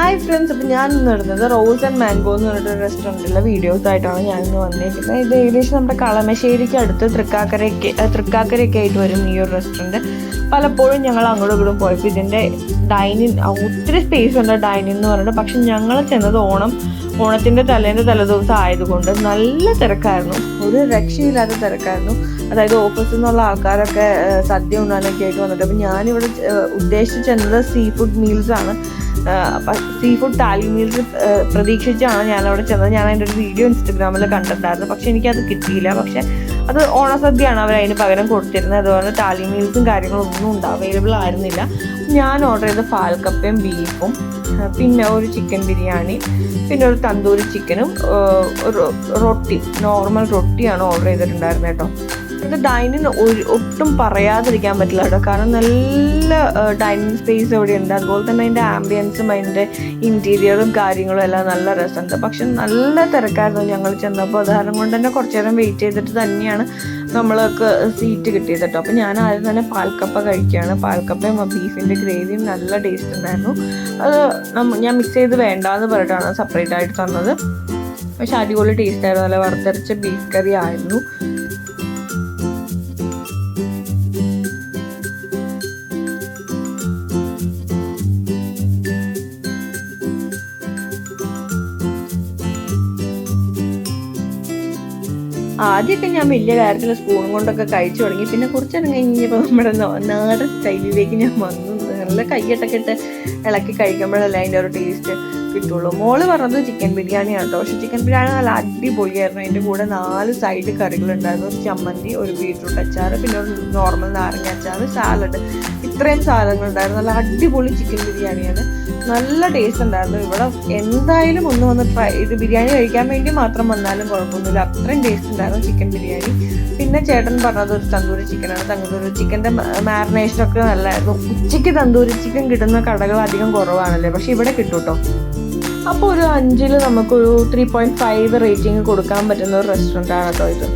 Hi friends അപ്പോൾ ഞാൻ ഇന്ന് വരുന്നത് റോസ് ആൻഡ് മാംഗോ എന്ന് പറഞ്ഞിട്ട് റെസ്റ്റോറന്റിലെ വീഡിയോസ് ആയിട്ടാണ് ഞാൻ ഇന്ന് വന്നിരിക്കുന്നത്. ഇത് ഏകദേശം നമ്മുടെ കളമശ്ശേരിക്ക് അടുത്ത് തൃക്കാക്കരയ്ക്ക് തൃക്കാക്കരയ്ക്ക് ആയിട്ട് വരും ഈ ഒരു റെസ്റ്റോറന്റ് പലപ്പോഴും ഞങ്ങൾ അങ്ങോട്ടും ഇങ്ങോട്ടും പോയപ്പോൾ ഇതിന്റെ ഡൈനിങ് ഒത്തിരി സ്പേസ് ഉണ്ട് ഡൈനിങ് എന്ന് പറഞ്ഞിട്ട്. പക്ഷെ ഞങ്ങൾ ചെന്നത് ഓണം ഓണത്തിന്റെ തലേന്റെ തലേദിവസം ആയതുകൊണ്ട് നല്ല തിരക്കായിരുന്നു. ഒരു രക്ഷയില്ലാത്ത തിരക്കായിരുന്നു. അതായത് ഓഫീസിൽ നിന്നുള്ള ആൾക്കാരൊക്കെ സദ്യ ഉണ്ണാനൊക്കെ ആയിട്ട് വന്നിട്ട്. അപ്പം ഞാനിവിടെ ഉദ്ദേശിച്ചത് സീ ഫുഡ് മീൽസാണ് സീ ഫുഡ് താലി മീൽസ് പ്രതീക്ഷിച്ചാണ് ഞാൻ അവിടെ ചെന്നത്. ഞാൻ അതിന്റെ ഒരു വീഡിയോ ഇൻസ്റ്റഗ്രാമിൽ കണ്ടിട്ടുണ്ടായിരുന്നു. പക്ഷെ എനിക്കത് കിട്ടിയില്ല. പക്ഷെ അത് ഓണസദ്യയാണ് അവർ അതിന് പകരം കൊടുത്തിരുന്നത്. അതുപോലെ താലി മീൽസും കാര്യങ്ങളും ഒന്നും ഉണ്ട്. അവൈലബിൾ ആയിരുന്നില്ല. ഞാൻ ഓർഡർ ചെയ്ത ഫാൽക്കപ്പയും ബീഫും പിന്നെ ഒരു ചിക്കൻ ബിരിയാണി പിന്നെ ഒരു തന്തൂരി ചിക്കനും റൊട്ടി നോർമൽ റൊട്ടിയാണ് ഓർഡർ ചെയ്തിട്ടുണ്ടായിരുന്നത് കേട്ടോ. ഇത് ഡൈനിങ് ഒട്ടും പറയാതിരിക്കാൻ പറ്റില്ല കേട്ടോ. കാരണം നല്ല ഡൈനിങ് സ്പേസ് ഇവിടെ ഉണ്ട് അതുപോലെ തന്നെ അതിന്റെ ആംബിയൻസും അതിന്റെ ഇന്റീരിയറും കാര്യങ്ങളും എല്ലാം നല്ല രസമുണ്ട്. പക്ഷെ നല്ല തിരക്കായിരുന്നു ഞങ്ങൾ ചെന്നപ്പോൾ. അതുകാരണം കൊണ്ട് തന്നെ കുറച്ചു നേരം വെയിറ്റ് ചെയ്തിട്ട് തന്നെയാണ് നമ്മൾക്ക് സീറ്റ് കിട്ടിയത് കേട്ടോ. അപ്പോൾ ഞാൻ ആദ്യം തന്നെ പാൽക്കപ്പ കഴിക്കുകയാണ്. പാൽക്കപ്പയും ബീഫിന്റെ ഗ്രേവിയും നല്ല ടേസ്റ്റ് ഉണ്ടായിരുന്നു. അത് ഞാൻ മിക്സ് ചെയ്ത് വേണ്ടാന്ന് പറഞ്ഞിട്ടാണ് സെപ്പറേറ്റ് ആയിട്ട് തന്നത്. പക്ഷെ അടിപൊളി ടേസ്റ്റ് ആയിരുന്നു. നല്ല വറുത്തരച്ച ബീഫ് കറി ആയിരുന്നു. ആദ്യമൊക്കെ ഞാൻ വലിയ കാര്യത്തിൽ സ്പൂൺ കൊണ്ടൊക്കെ കഴിച്ചു തുടങ്ങി. പിന്നെ കുറച്ച് നേരം കഴിഞ്ഞപ്പോൾ നമ്മുടെ നാടൻ സ്റ്റൈലിലേക്ക് ഞാൻ വന്നു. നല്ല കൈയ്യട്ടൊക്കെ ഇട്ട് ഇളക്കി കഴിക്കുമ്പോഴല്ലേ അതിന്റെ ഒരു ടേസ്റ്റ് കിട്ടുള്ളൂ. മോൾ പറഞ്ഞത് ചിക്കൻ ബിരിയാണിയാണ് കേട്ടോ. പക്ഷെ ചിക്കൻ ബിരിയാണി നല്ല അടിപൊളിയായിരുന്നു. അതിന്റെ കൂടെ നാല് സൈഡ് കറികളുണ്ടായിരുന്നു. ചമ്മന്തി ഒരു ബീട്രൂട്ട് അച്ചാർ പിന്നെ ഒരു നോർമൽ നാരങ്ങ അച്ചാർ സാലഡ് ഇത്രയും സാധനങ്ങളുണ്ടായിരുന്നു. നല്ല അടിപൊളി ചിക്കൻ ബിരിയാണിയാണ്. നല്ല ടേസ്റ്റ് ഉണ്ടായിരുന്നു. ഇവിടെ എന്തായാലും ഒന്ന് വന്ന് ട്രൈ ഇത് ബിരിയാണി കഴിക്കാൻ വേണ്ടി മാത്രം വന്നാലും കുഴപ്പമൊന്നുമില്ല. അത്രയും ടേസ്റ്റ് ഉണ്ടായിരുന്നു ചിക്കൻ ബിരിയാണി. പിന്നെ ചേട്ടൻ പറഞ്ഞത് ഒരു തന്തൂരി ചിക്കനാണ് തന്തൂരി ചിക്കന്റെ മാരിനേഷൻ ഒക്കെ നല്ലതായിരുന്നു ഉച്ചയ്ക്ക് തന്തൂരി ചിക്കൻ കിട്ടുന്ന കടകൾ അധികം കുറവാണല്ലേ? പക്ഷെ ഇവിടെ കിട്ടും കേട്ടോ. അപ്പോൾ ഒരു അഞ്ചിൽ നമുക്കൊരു ത്രീ പോയിന്റ് ഫൈവ് റേറ്റിംഗ് കൊടുക്കാൻ പറ്റുന്ന ഒരു റെസ്റ്റോറന്റ് ആണ് കേട്ടോ ഇത്?